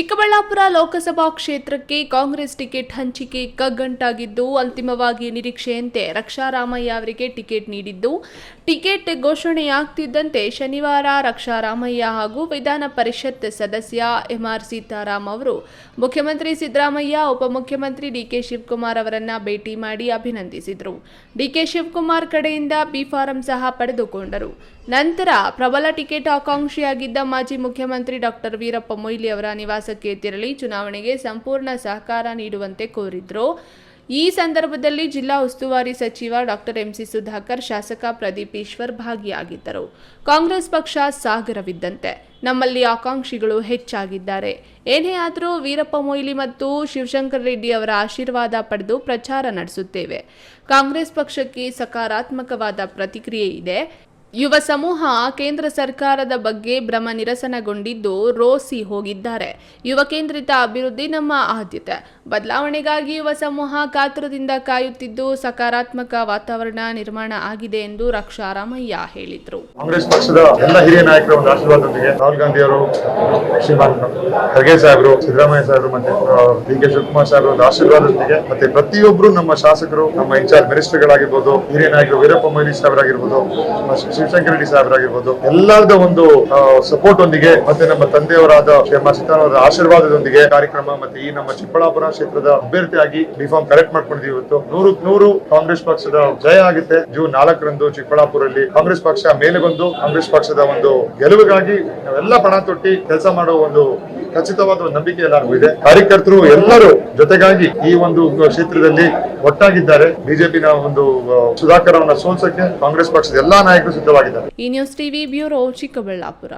Chick Chikkaballapur Lok Sabha ಕ್ಷೇತ್ರಕ್ಕೆ Congress ticket ಹಂಚಿಕೆ ಕಗ್ಗಂಟಾಗಿದ್ದು, ಅಂತಿಮವಾಗಿ ನಿರೀಕ್ಷೆಯಂತೆ ರಕ್ಷಾರಾಮಯ್ಯ ಅವರಿಗೆ ಟಿಕೆಟ್ ನೀಡಿದ್ದು. ಟಿಕೆಟ್ ಘೋಷಣೆಯಾಗ್ತಿದ್ದಂತೆ ಶನಿವಾರ ರಕ್ಷಾರಾಮಯ್ಯ ಹಾಗೂ ವಿಧಾನ ಪರಿಷತ್ ಸದಸ್ಯ ಎಂಆರ್ ಸೀತಾರಾಮ್ ಅವರು, ಮುಖ್ಯಮಂತ್ರಿ ಸಿದ್ದರಾಮಯ್ಯ, ಉಪಮುಖ್ಯಮಂತ್ರಿ ಡಿಕೆ ಶಿವಕುಮಾರ್ ಅವರನ್ನ ಭೇಟಿ ಮಾಡಿ ಅಭಿನಂದಿಸಿದರು. ಡಿಕೆ ಶಿವಕುಮಾರ್ ಕಡೆಯಿಂದ ಬಿ ಫಾರಂ ಸಹ ಪಡೆದುಕೊಂಡರು. ನಂತರ ಪ್ರಬಲ ಟಿಕೆಟ್ ಆಕಾಂಕ್ಷಿಯಾಗಿದ್ದ ಮಾಜಿ ಮುಖ್ಯಮಂತ್ರಿ ಡಾಕ್ಟರ್ ವೀರಪ್ಪ ಮೊಯ್ಲಿ ಅವರ ನಿವಾಸಕ್ಕೆ ತೆರಳಿ ಚುನಾವಣೆಗೆ ಸಂಪೂರ್ಣ ಸಹಕಾರ ನೀಡುವಂತೆ ಕೋರಿದ್ರು. ಈ ಸಂದರ್ಭದಲ್ಲಿ ಜಿಲ್ಲಾ ಉಸ್ತುವಾರಿ ಸಚಿವ ಡಾಕ್ಟರ್ ಎಂಸಿ ಸುಧಾಕರ್, ಶಾಸಕ ಪ್ರದೀಪ್ ಈಶ್ವರ್ ಭಾಗಿಯಾಗಿದ್ದರು. ಕಾಂಗ್ರೆಸ್ ಪಕ್ಷ ಸಾಗರವಿದ್ದಂತೆ. ನಮ್ಮಲ್ಲಿ ಆಕಾಂಕ್ಷಿಗಳು ಹೆಚ್ಚಾಗಿದ್ದಾರೆ. ಏನೇ ಆದರೂ ವೀರಪ್ಪ ಮೊಯ್ಲಿ ಮತ್ತು ಶಿವಶಂಕರ್ ರೆಡ್ಡಿ ಅವರ ಆಶೀರ್ವಾದ ಪಡೆದು ಪ್ರಚಾರ ನಡೆಸುತ್ತೇವೆ. ಕಾಂಗ್ರೆಸ್ ಪಕ್ಷಕ್ಕೆ ಸಕಾರಾತ್ಮಕವಾದ ಪ್ರತಿಕ್ರಿಯೆ ಇದೆ. ಯುವ ಸಮೂಹ ಕೇಂದ್ರ ಸರ್ಕಾರದ ಬಗ್ಗೆ ಭ್ರಮ ನಿರಸನಗೊಂಡಿದ್ದು ರೋಸಿ ಹೋಗಿದ್ದಾರೆ. ಯುವ ಕೇಂದ್ರಿತ ಅಭಿವೃದ್ಧಿ ನಮ್ಮ ಆದ್ಯತೆ. ಬದಲಾವಣೆಗಾಗಿ ಯುವ ಸಮೂಹ ಕಾತುರದಿಂದ ಕಾಯುತ್ತಿದ್ದು ಸಕಾರಾತ್ಮಕ ವಾತಾವರಣ ನಿರ್ಮಾಣ ಆಗಿದೆ ಎಂದು ರಕ್ಷಾರಾಮಯ್ಯ ಹೇಳಿದರು. ಕಾಂಗ್ರೆಸ್ ಪಕ್ಷದ ಎಲ್ಲ ಹಿರಿಯ ನಾಯಕರ ಒಂದು ಆಶೀರ್ವಾದದೊಂದಿಗೆ ರಾಹುಲ್ ಗಾಂಧಿ ಅವರು, ಶ್ರೀಮಾನ್ ಖರ್ಗೆ ಸಾಹೇಬರು, ಸಿದ್ದರಾಮಯ್ಯ ಸಾಹೇಬರು ಮತ್ತೆ ಡಿ ಕೆ ಶಿವಕುಮಾರ್ ಸಾಹೇಬರ ಒಂದು ಆಶೀರ್ವಾದದೊಂದಿಗೆ ಮತ್ತೆ ಪ್ರತಿಯೊಬ್ಬರು ನಮ್ಮ ಶಾಸಕರು, ನಮ್ಮ ಇನ್ಚಾರ್ಜ್ ಮಿನಿಸ್ಟರ್ಗಳಾಗಿರ್ಬೋದು, ಹಿರಿಯ ನಾಯಕರು ವೀರಪ್ಪ ಮೊಯ್ಲಿ ಸಾಹೇಬರಾಗಿರ್ಬೋದು ಶಿವಶಂಕರ ರೆಡ್ಡಿ ಸಾಹೇಬರಾಗಿರ್ಬೋದು ಎಲ್ಲರದ ಒಂದು ಸಪೋರ್ಟ್ ಒಂದಿಗೆ, ಮತ್ತೆ ನಮ್ಮ ತಂದೆಯವರಾದ ಅವರ ಆಶೀರ್ವಾದದೊಂದಿಗೆ ಕಾರ್ಯಕ್ರಮ, ಮತ್ತೆ ಈ ನಮ್ಮ ಚಿಕ್ಕಬಳ್ಳಾಪುರ ಕ್ಷೇತ್ರದ ಅಭ್ಯರ್ಥಿಯಾಗಿ ಬಿಫಾರ್ಮ್ ಕರೆಕ್ಟ್ ಮಾಡ್ಕೊಂಡಿದ್ದೀವಿ ಇವತ್ತು. ನೂರು ನೂರು ಕಾಂಗ್ರೆಸ್ ಪಕ್ಷದ ಜಯ ಆಗುತ್ತೆ. ಜೂನ್ ನಾಲ್ಕರಂದು ಚಿಕ್ಕಬಳ್ಳಾಪುರಲ್ಲಿ ಕಾಂಗ್ರೆಸ್ ಪಕ್ಷ ಮೇಲೆ ಬಂದು ಕಾಂಗ್ರೆಸ್ ಪಕ್ಷದ ಒಂದು ಗೆಲುವಿಗಾಗಿ ನಾವೆಲ್ಲ ಪಣ ತೊಟ್ಟಿ ಕೆಲಸ ಮಾಡೋ ಒಂದು ಖಚಿತವಾದ ನಂಬಿಕೆ ಎಲ್ಲರಿಗೂ ಇದೆ. ಕಾರ್ಯಕರ್ತರು ಎಲ್ಲರೂ ಜೊತೆಗಾಗಿ ಈ ಒಂದು ಕ್ಷೇತ್ರದಲ್ಲಿ ಒಟ್ಟಾಗಿದ್ದಾರೆ. ಬಿಜೆಪಿನ ಒಂದು ಸುಧಾಕರ್ ಸೋಲ್ಸಕ್ಕೆ ಕಾಂಗ್ರೆಸ್ ಪಕ್ಷದ ಎಲ್ಲಾ ನಾಯಕರು ಸಿದ್ಧವಾಗಿದ್ದಾರೆ. ಈ ನ್ಯೂಸ್ ಟಿವಿ ಬ್ಯೂರೋ ಚಿಕ್ಕಬಳ್ಳಾಪುರ.